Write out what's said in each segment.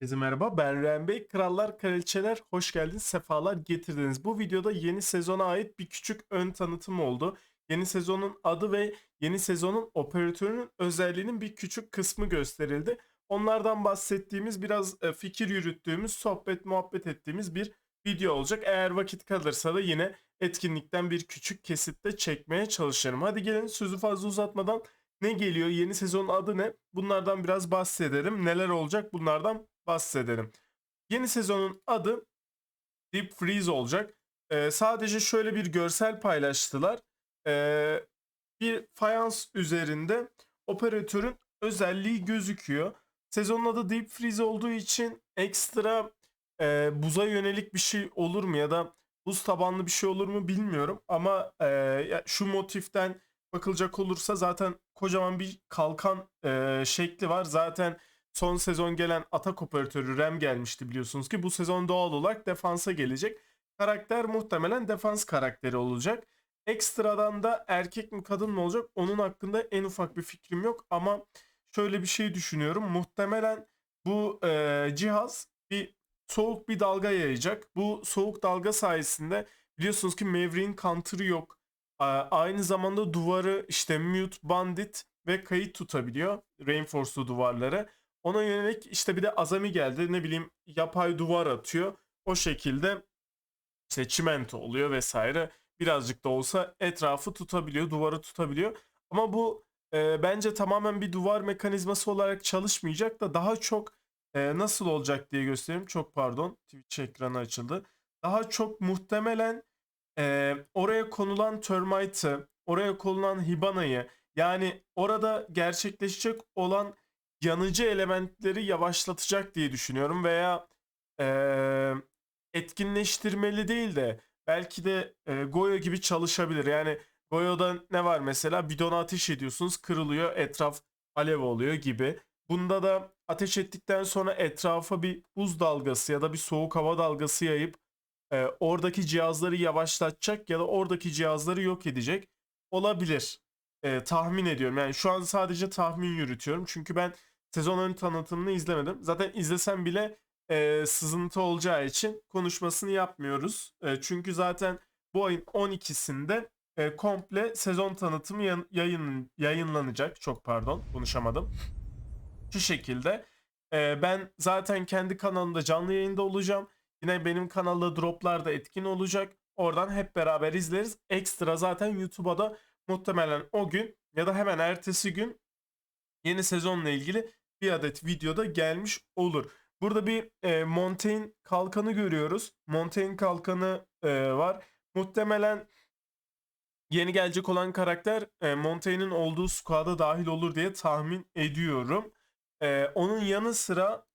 Herkese merhaba ben Ren Bey. Krallar, kraliçeler hoş geldiniz, sefalar getirdiniz. Bu videoda yeni sezona ait bir küçük ön tanıtım oldu. Yeni sezonun adı ve yeni sezonun operatörünün özelliğinin bir küçük kısmı gösterildi. Onlardan bahsettiğimiz, biraz e, fikir yürüttüğümüz, sohbet muhabbet ettiğimiz bir video olacak. Eğer vakit kalırsa da yine etkinlikten bir küçük kesitte çekmeye çalışırım. Hadi gelin sözü fazla uzatmadan ne geliyor? Yeni sezonun adı ne? Bunlardan biraz bahsedelim. Neler olacak? Bunlardan bahsedelim. Yeni sezonun adı Deep Freeze olacak. Ee, sadece şöyle bir görsel paylaştılar. Ee, bir fayans üzerinde operatörün özelliği gözüküyor. Sezonun adı Deep Freeze olduğu için ekstra e, buza yönelik bir şey olur mu ya da buz tabanlı bir şey olur mu bilmiyorum. Ama e, şu motiften bakılacak olursa zaten kocaman bir kalkan e, şekli var. Zaten son sezon gelen atak operatörü Rem gelmişti biliyorsunuz ki bu sezon doğal olarak defansa gelecek. Karakter muhtemelen defans karakteri olacak. Ekstradan da erkek mi kadın mı olacak onun hakkında en ufak bir fikrim yok ama şöyle bir şey düşünüyorum. Muhtemelen bu e, cihaz bir soğuk bir dalga yayacak. Bu soğuk dalga sayesinde biliyorsunuz ki Maverick'in counter'ı yok. Aynı zamanda duvarı işte mute, bandit ve kayıt tutabiliyor. Reinforce'lu duvarları. Ona yönelik işte bir de Azami geldi. Ne bileyim yapay duvar atıyor. O şekilde işte çimento oluyor vesaire. Birazcık da olsa etrafı tutabiliyor, duvarı tutabiliyor. Ama bu e, bence tamamen bir duvar mekanizması olarak çalışmayacak da daha çok e, nasıl olacak diye göstereyim. Çok pardon Twitch ekranı açıldı. Daha çok muhtemelen e, oraya konulan termite'ı, oraya konulan hibanayı yani orada gerçekleşecek olan yanıcı elementleri yavaşlatacak diye düşünüyorum veya eee, etkinleştirmeli değil de belki de e, Goyo gibi çalışabilir. Yani Goyo'da ne var mesela bidona ateş ediyorsunuz kırılıyor etraf alev oluyor gibi. Bunda da ateş ettikten sonra etrafa bir buz dalgası ya da bir soğuk hava dalgası yayıp e, oradaki cihazları yavaşlatacak ya da oradaki cihazları yok edecek olabilir. E, tahmin ediyorum. Yani şu an sadece tahmin yürütüyorum. Çünkü ben sezon ön tanıtımını izlemedim. Zaten izlesem bile e, sızıntı olacağı için konuşmasını yapmıyoruz. E, çünkü zaten bu ayın 12'sinde e, komple sezon tanıtımı yan- yayın yayınlanacak. Çok pardon konuşamadım. Şu şekilde e, ben zaten kendi kanalımda canlı yayında olacağım. Yine benim kanalda droplar da etkin olacak. Oradan hep beraber izleriz. Ekstra zaten YouTube'a da muhtemelen o gün ya da hemen ertesi gün yeni sezonla ilgili bir adet videoda gelmiş olur. Burada bir e, Montaigne kalkanı görüyoruz. Montaigne kalkanı e, var. Muhtemelen yeni gelecek olan karakter e, Montaigne'in olduğu squad'a dahil olur diye tahmin ediyorum. E, onun yanı sıra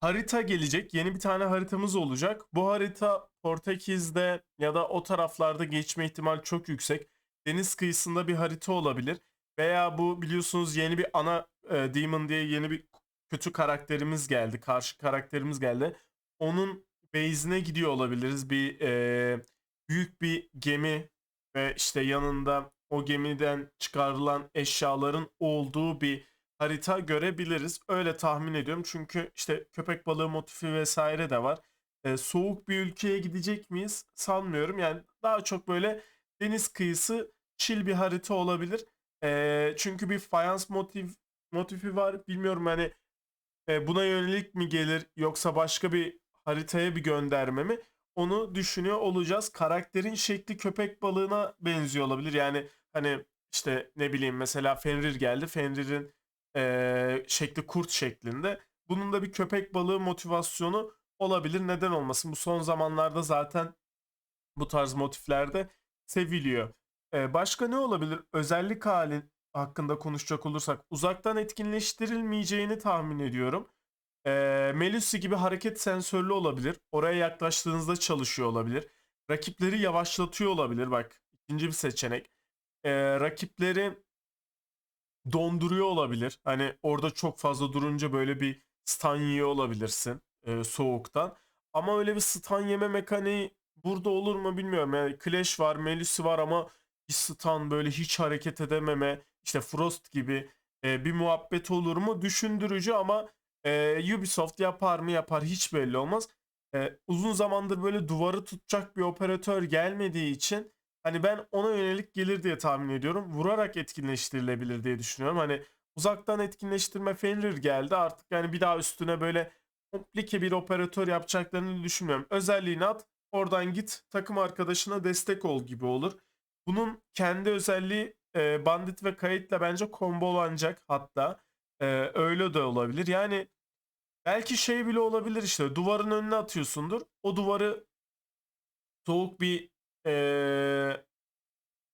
harita gelecek. Yeni bir tane haritamız olacak. Bu harita Portekiz'de ya da o taraflarda geçme ihtimal çok yüksek. Deniz kıyısında bir harita olabilir. Veya bu biliyorsunuz yeni bir ana e, Demon diye yeni bir kötü karakterimiz geldi. Karşı karakterimiz geldi. Onun base'ine gidiyor olabiliriz. Bir e, büyük bir gemi ve işte yanında o gemiden çıkarılan eşyaların olduğu bir harita görebiliriz. Öyle tahmin ediyorum. Çünkü işte köpek balığı motifi vesaire de var. E, soğuk bir ülkeye gidecek miyiz? Sanmıyorum. Yani daha çok böyle deniz kıyısı chill bir harita olabilir. E, çünkü bir fayans motif motifi var. Bilmiyorum hani e, buna yönelik mi gelir yoksa başka bir haritaya bir gönderme mi? Onu düşünüyor olacağız. Karakterin şekli köpek balığına benziyor olabilir. Yani hani işte ne bileyim mesela Fenrir geldi. Fenrir'in e, şekli kurt şeklinde. Bunun da bir köpek balığı motivasyonu olabilir. Neden olmasın? Bu son zamanlarda zaten bu tarz motiflerde seviliyor. E, başka ne olabilir? Özellik hali hakkında konuşacak olursak uzaktan etkinleştirilmeyeceğini tahmin ediyorum. E, Melusi gibi hareket sensörlü olabilir. Oraya yaklaştığınızda çalışıyor olabilir. Rakipleri yavaşlatıyor olabilir. Bak ikinci bir seçenek. E, rakipleri donduruyor olabilir. Hani orada çok fazla durunca böyle bir stun yiyor olabilirsin e, soğuktan. Ama öyle bir stun yeme mekaniği burada olur mu bilmiyorum. Yani Clash var, Melusi var ama bir stun böyle hiç hareket edememe, işte Frost gibi e, bir muhabbet olur mu? Düşündürücü ama Ee, Ubisoft yapar mı yapar hiç belli olmaz. Ee, uzun zamandır böyle duvarı tutacak bir operatör gelmediği için hani ben ona yönelik gelir diye tahmin ediyorum. Vurarak etkinleştirilebilir diye düşünüyorum. Hani uzaktan etkinleştirme failure geldi artık yani bir daha üstüne böyle komplike bir operatör yapacaklarını düşünmüyorum. Özelliğini at oradan git takım arkadaşına destek ol gibi olur. Bunun kendi özelliği e, bandit ve kayıtla bence kombolanacak hatta. E, öyle de olabilir. Yani belki şey bile olabilir işte duvarın önüne atıyorsundur. O duvarı soğuk bir e,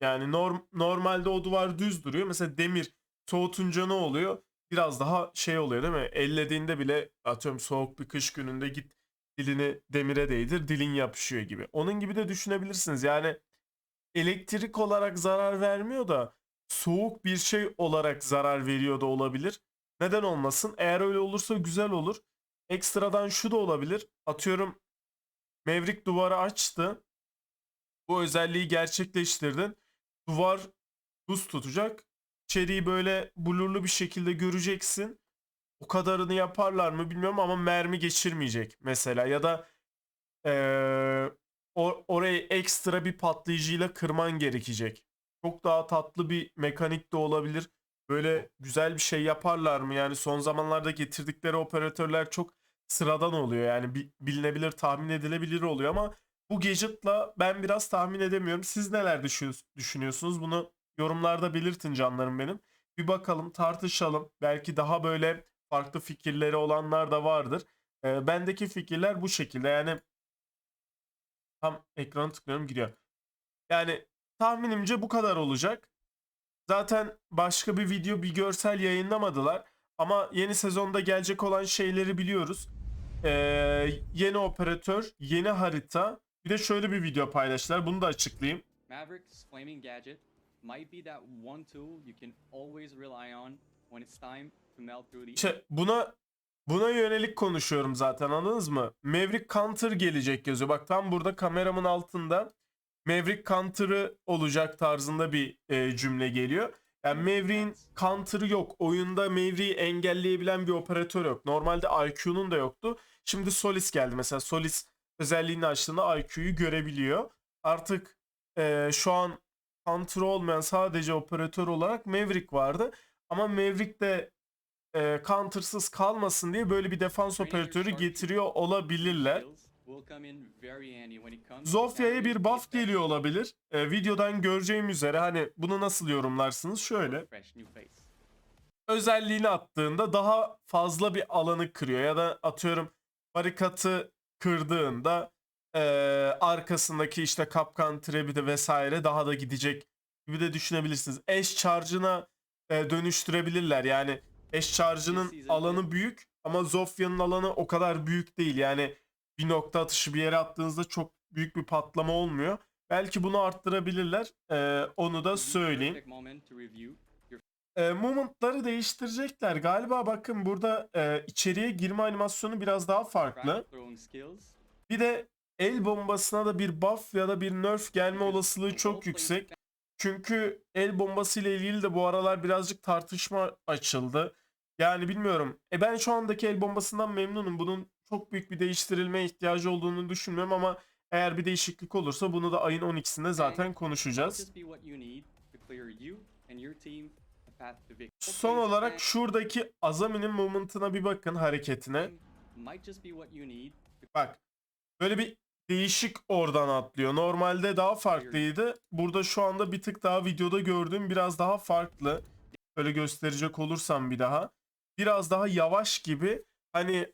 yani norm, normalde o duvar düz duruyor. Mesela demir soğutunca ne oluyor? Biraz daha şey oluyor değil mi? Ellediğinde bile atıyorum soğuk bir kış gününde git dilini demire değdir dilin yapışıyor gibi. Onun gibi de düşünebilirsiniz. Yani elektrik olarak zarar vermiyor da soğuk bir şey olarak zarar veriyor da olabilir. Neden olmasın? Eğer öyle olursa güzel olur. Ekstradan şu da olabilir. Atıyorum Mevrik duvarı açtı. Bu özelliği gerçekleştirdin. Duvar buz tutacak. İçeriği böyle blurlu bir şekilde göreceksin. O kadarını yaparlar mı bilmiyorum ama mermi geçirmeyecek mesela. Ya da eee, o- orayı ekstra bir patlayıcıyla kırman gerekecek. Çok daha tatlı bir mekanik de olabilir. Böyle güzel bir şey yaparlar mı? Yani son zamanlarda getirdikleri operatörler çok sıradan oluyor. Yani bi- bilinebilir, tahmin edilebilir oluyor ama bu gadget'la ben biraz tahmin edemiyorum. Siz neler düşü- düşünüyorsunuz? Bunu yorumlarda belirtin canlarım benim. Bir bakalım, tartışalım. Belki daha böyle farklı fikirleri olanlar da vardır. Ee, bendeki fikirler bu şekilde. Yani tam ekranı tıklıyorum gidiyor. Yani tahminimce bu kadar olacak. Zaten başka bir video, bir görsel yayınlamadılar. Ama yeni sezonda gelecek olan şeyleri biliyoruz. Ee, yeni operatör, yeni harita. Bir de şöyle bir video paylaştılar. Bunu da açıklayayım. Maverick's flaming gadget might be that one tool you can always rely on when it's time to melt through the İşte buna buna yönelik konuşuyorum zaten anladınız mı? Maverick Counter gelecek yazıyor. Bak tam burada kameramın altında Maverick Counter'ı olacak tarzında bir e, cümle geliyor. Yani Maverick'in counter'ı yok. Oyunda Maverick'i engelleyebilen bir operatör yok. Normalde IQ'nun da yoktu. Şimdi Solis geldi. Mesela Solis özelliğini açtığında IQ'yu görebiliyor. Artık e, şu an counter olmayan sadece operatör olarak Maverick vardı. Ama Maverick de e, countersız kalmasın diye böyle bir defans operatörü getiriyor olabilirler. Zofya'ya bir buff geliyor olabilir. E, videodan göreceğim üzere hani bunu nasıl yorumlarsınız? Şöyle özelliğini attığında daha fazla bir alanı kırıyor ya da atıyorum barikatı kırdığında e, arkasındaki işte kapkan trebi de vesaire daha da gidecek gibi de düşünebilirsiniz. Eş charge'ına e, dönüştürebilirler. Yani eş charge'ının alanı büyük ama Zofya'nın alanı o kadar büyük değil. Yani bir nokta atışı bir yere attığınızda çok büyük bir patlama olmuyor. Belki bunu arttırabilirler. E, onu da söyleyeyim. E, movement'ları değiştirecekler. Galiba bakın burada e, içeriye girme animasyonu biraz daha farklı. Bir de el bombasına da bir buff ya da bir nerf gelme olasılığı çok yüksek. Çünkü el bombası ile ilgili de bu aralar birazcık tartışma açıldı. Yani bilmiyorum. E ben şu andaki el bombasından memnunum. Bunun çok büyük bir değiştirilmeye ihtiyacı olduğunu düşünmüyorum ama eğer bir değişiklik olursa bunu da ayın 12'sinde zaten konuşacağız. Son olarak şuradaki Azami'nin movement'ına bir bakın hareketine. Bak böyle bir değişik oradan atlıyor. Normalde daha farklıydı. Burada şu anda bir tık daha videoda gördüğüm biraz daha farklı. Böyle gösterecek olursam bir daha. Biraz daha yavaş gibi. Hani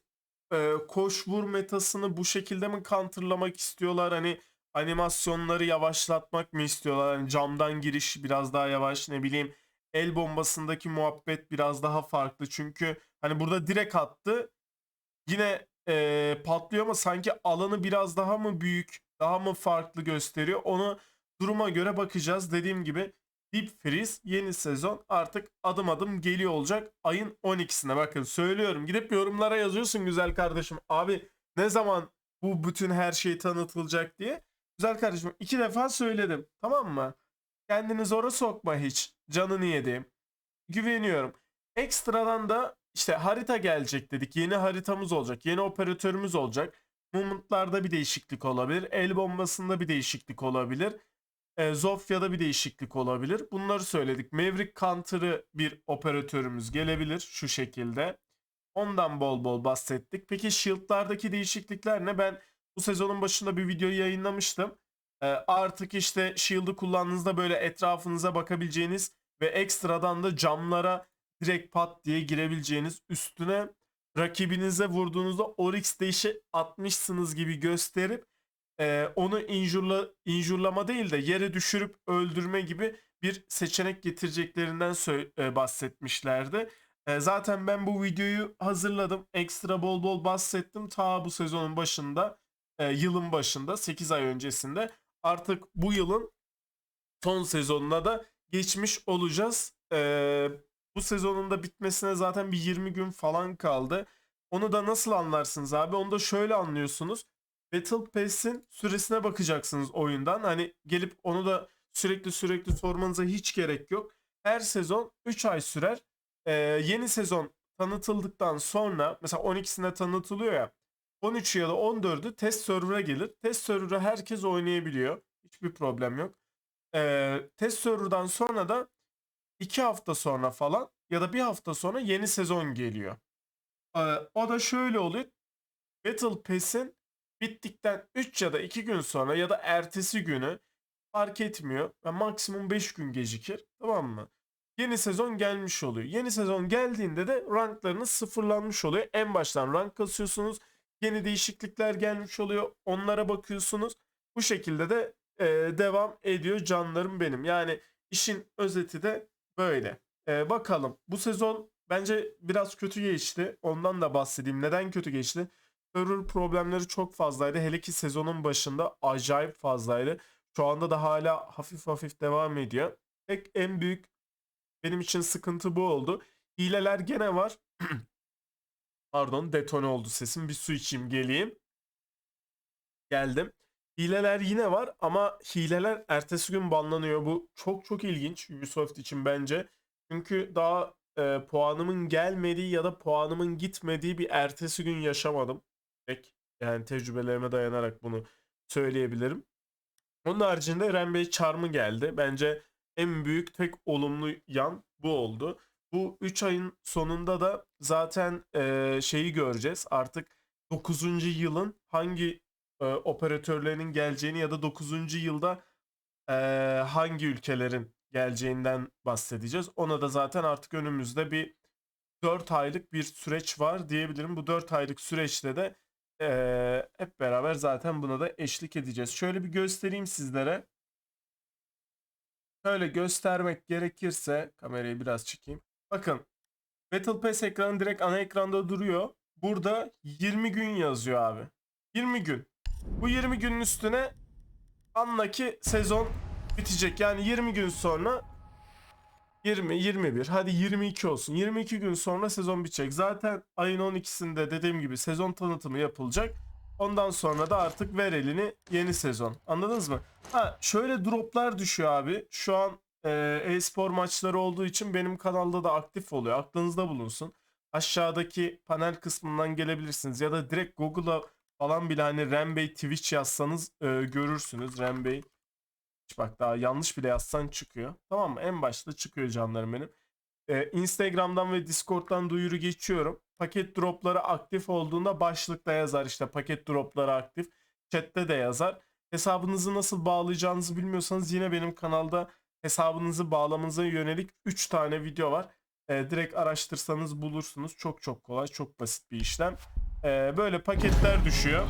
e, koş vur metasını bu şekilde mi counterlamak istiyorlar? Hani animasyonları yavaşlatmak mı istiyorlar? Hani camdan giriş biraz daha yavaş ne bileyim. El bombasındaki muhabbet biraz daha farklı. Çünkü hani burada direkt attı. Yine e, patlıyor ama sanki alanı biraz daha mı büyük, daha mı farklı gösteriyor? Onu duruma göre bakacağız. Dediğim gibi Deep Freeze yeni sezon artık adım adım geliyor olacak. Ayın 12'sine bakın söylüyorum. Gidip yorumlara yazıyorsun güzel kardeşim. Abi ne zaman bu bütün her şey tanıtılacak diye. Güzel kardeşim iki defa söyledim. Tamam mı? Kendini zora sokma hiç. Canını yediğim. Güveniyorum. Ekstradan da işte harita gelecek dedik. Yeni haritamız olacak. Yeni operatörümüz olacak. Movement'larda bir değişiklik olabilir. El bombasında bir değişiklik olabilir. E, Zofya'da bir değişiklik olabilir. Bunları söyledik. Maverick Counter'ı bir operatörümüz gelebilir şu şekilde. Ondan bol bol bahsettik. Peki Shield'lardaki değişiklikler ne? Ben bu sezonun başında bir video yayınlamıştım. E, artık işte Shield'ı kullandığınızda böyle etrafınıza bakabileceğiniz ve ekstradan da camlara direkt pat diye girebileceğiniz üstüne rakibinize vurduğunuzda Oryx Dash'i atmışsınız gibi gösterip e, onu injurla, injurlama değil de yere düşürüp öldürme gibi bir seçenek getireceklerinden e, bahsetmişlerdi. E, zaten ben bu videoyu hazırladım. Ekstra bol bol bahsettim. Ta bu sezonun başında, e, yılın başında, 8 ay öncesinde. Artık bu yılın son sezonuna da geçmiş olacağız. E, bu sezonun da bitmesine zaten bir 20 gün falan kaldı. Onu da nasıl anlarsınız abi? Onu da şöyle anlıyorsunuz. Battle Pass'in süresine bakacaksınız oyundan. Hani gelip onu da sürekli sürekli sormanıza hiç gerek yok. Her sezon 3 ay sürer. Ee, yeni sezon tanıtıldıktan sonra mesela 12'sinde tanıtılıyor ya 13 ya da 14'ü test server'a gelir. Test server'a herkes oynayabiliyor. Hiçbir problem yok. Ee, test server'dan sonra da 2 hafta sonra falan ya da bir hafta sonra yeni sezon geliyor. Ee, o da şöyle oluyor. Battle Pass'in bittikten 3 ya da 2 gün sonra ya da ertesi günü fark etmiyor ve maksimum 5 gün gecikir. Tamam mı? Yeni sezon gelmiş oluyor. Yeni sezon geldiğinde de ranklarınız sıfırlanmış oluyor. En baştan rank kasıyorsunuz. Yeni değişiklikler gelmiş oluyor. Onlara bakıyorsunuz. Bu şekilde de e, devam ediyor canlarım benim. Yani işin özeti de böyle. E, bakalım bu sezon bence biraz kötü geçti. Ondan da bahsedeyim. Neden kötü geçti? server problemleri çok fazlaydı. Hele ki sezonun başında acayip fazlaydı. Şu anda da hala hafif hafif devam ediyor. Tek en büyük benim için sıkıntı bu oldu. Hileler gene var. Pardon detone oldu sesim. Bir su içeyim geleyim. Geldim. Hileler yine var ama hileler ertesi gün banlanıyor. Bu çok çok ilginç Ubisoft için bence. Çünkü daha e, puanımın gelmediği ya da puanımın gitmediği bir ertesi gün yaşamadım pek. Yani tecrübelerime dayanarak bunu söyleyebilirim. Onun haricinde Rampage Charm'ı geldi. Bence en büyük tek olumlu yan bu oldu. Bu 3 ayın sonunda da zaten e, şeyi göreceğiz. Artık 9. yılın hangi e, operatörlerinin geleceğini ya da 9. yılda e, hangi ülkelerin geleceğinden bahsedeceğiz. Ona da zaten artık önümüzde bir 4 aylık bir süreç var diyebilirim. Bu 4 aylık süreçte de eee, hep beraber zaten buna da eşlik edeceğiz. Şöyle bir göstereyim sizlere. Şöyle göstermek gerekirse kamerayı biraz çekeyim. Bakın Battle Pass ekranı direkt ana ekranda duruyor. Burada 20 gün yazıyor abi. 20 gün. Bu 20 günün üstüne andaki sezon bitecek. Yani 20 gün sonra 20, 21, hadi 22 olsun. 22 gün sonra sezon bitecek. Zaten ayın 12'sinde dediğim gibi sezon tanıtımı yapılacak. Ondan sonra da artık ver elini yeni sezon. Anladınız mı? Ha şöyle droplar düşüyor abi. Şu an e, e-spor maçları olduğu için benim kanalda da aktif oluyor. Aklınızda bulunsun. Aşağıdaki panel kısmından gelebilirsiniz. Ya da direkt Google'a falan bile hani Rembey Twitch yazsanız e, görürsünüz. Rembey Bak daha yanlış bile yazsan çıkıyor. Tamam mı? En başta çıkıyor canlarım benim. Ee, Instagram'dan ve Discord'dan duyuru geçiyorum. Paket dropları aktif olduğunda başlıkta yazar işte paket dropları aktif. Chat'te de yazar. Hesabınızı nasıl bağlayacağınızı bilmiyorsanız yine benim kanalda hesabınızı bağlamanıza yönelik 3 tane video var. Ee, direkt araştırsanız bulursunuz. Çok çok kolay, çok basit bir işlem. Ee, böyle paketler düşüyor.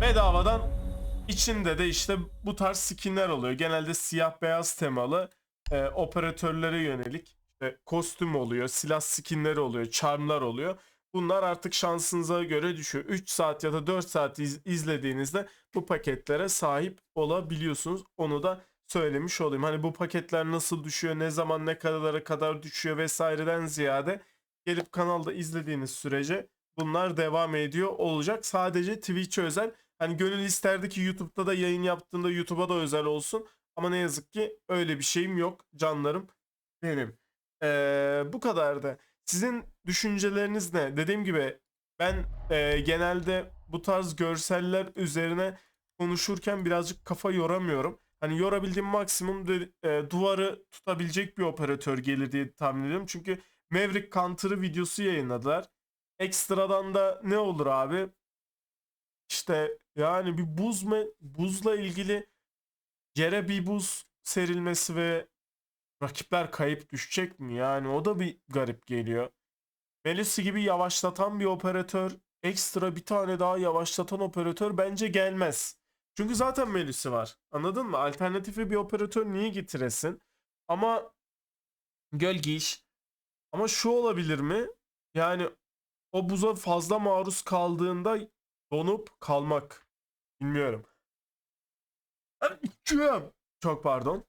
Bedavadan İçinde de işte bu tarz skinler oluyor. Genelde siyah beyaz temalı e, operatörlere yönelik işte kostüm oluyor, silah skinleri oluyor, charmlar oluyor. Bunlar artık şansınıza göre düşüyor. 3 saat ya da 4 saat iz- izlediğinizde bu paketlere sahip olabiliyorsunuz. Onu da söylemiş olayım. Hani bu paketler nasıl düşüyor, ne zaman ne kadarlara kadar düşüyor vesaireden ziyade gelip kanalda izlediğiniz sürece bunlar devam ediyor olacak. Sadece Twitch'e özel Hani gönül isterdi ki YouTube'da da yayın yaptığında YouTube'a da özel olsun. Ama ne yazık ki öyle bir şeyim yok canlarım benim. Ee, bu kadardı. Sizin düşünceleriniz ne? Dediğim gibi ben e, genelde bu tarz görseller üzerine konuşurken birazcık kafa yoramıyorum. Hani yorabildiğim maksimum de, e, duvarı tutabilecek bir operatör gelir diye tahmin ediyorum. Çünkü Maverick Counter'ı videosu yayınladılar. Ekstradan da ne olur abi? İşte yani bir buz me buzla ilgili yere bir buz serilmesi ve rakipler kayıp düşecek mi? Yani o da bir garip geliyor. Melusi gibi yavaşlatan bir operatör, ekstra bir tane daha yavaşlatan operatör bence gelmez. Çünkü zaten Melusi var. Anladın mı? Alternatifi bir operatör niye getiresin? Ama gölge iş. Ama şu olabilir mi? Yani o buza fazla maruz kaldığında donup kalmak. Bilmiyorum. Çok pardon.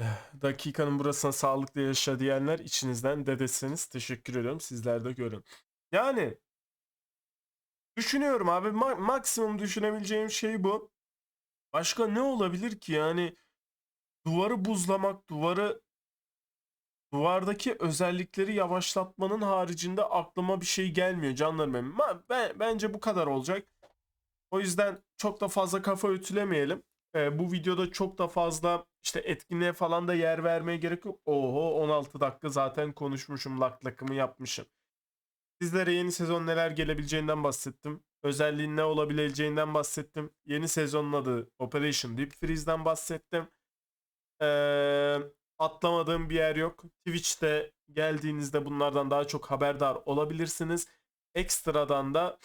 Eh, Dakikanın burasına sağlıklı yaşa diyenler içinizden dedesiniz. Teşekkür ediyorum. Sizler de görün. Yani düşünüyorum abi. ma- maksimum düşünebileceğim şey bu. Başka ne olabilir ki? Yani duvarı buzlamak, duvarı duvardaki özellikleri yavaşlatmanın haricinde aklıma bir şey gelmiyor canlarım benim. Ben, bence bu kadar olacak. O yüzden çok da fazla kafa ütülemeyelim. Ee, bu videoda çok da fazla işte etkinliğe falan da yer vermeye gerek yok. Oho 16 dakika zaten konuşmuşum lak lakımı yapmışım. Sizlere yeni sezon neler gelebileceğinden bahsettim. Özelliğin ne olabileceğinden bahsettim. Yeni sezonun adı Operation Deep Freeze'den bahsettim. Ee, atlamadığım bir yer yok. Twitch'te geldiğinizde bunlardan daha çok haberdar olabilirsiniz. Ekstradan da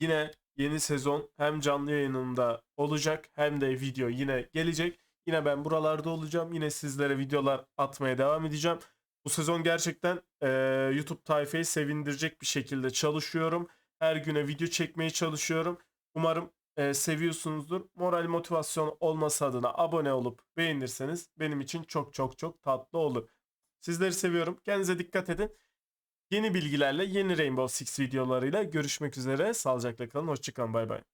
yine yeni sezon hem canlı yayınımda olacak hem de video yine gelecek. Yine ben buralarda olacağım. Yine sizlere videolar atmaya devam edeceğim. Bu sezon gerçekten eee, YouTube tayfayı sevindirecek bir şekilde çalışıyorum. Her güne video çekmeye çalışıyorum. Umarım eee, seviyorsunuzdur. Moral motivasyon olması adına abone olup beğenirseniz benim için çok çok çok tatlı olur. Sizleri seviyorum. Kendinize dikkat edin. Yeni bilgilerle, yeni Rainbow Six videolarıyla görüşmek üzere. Sağlıcakla kalın. Hoşçakalın. Bay bay.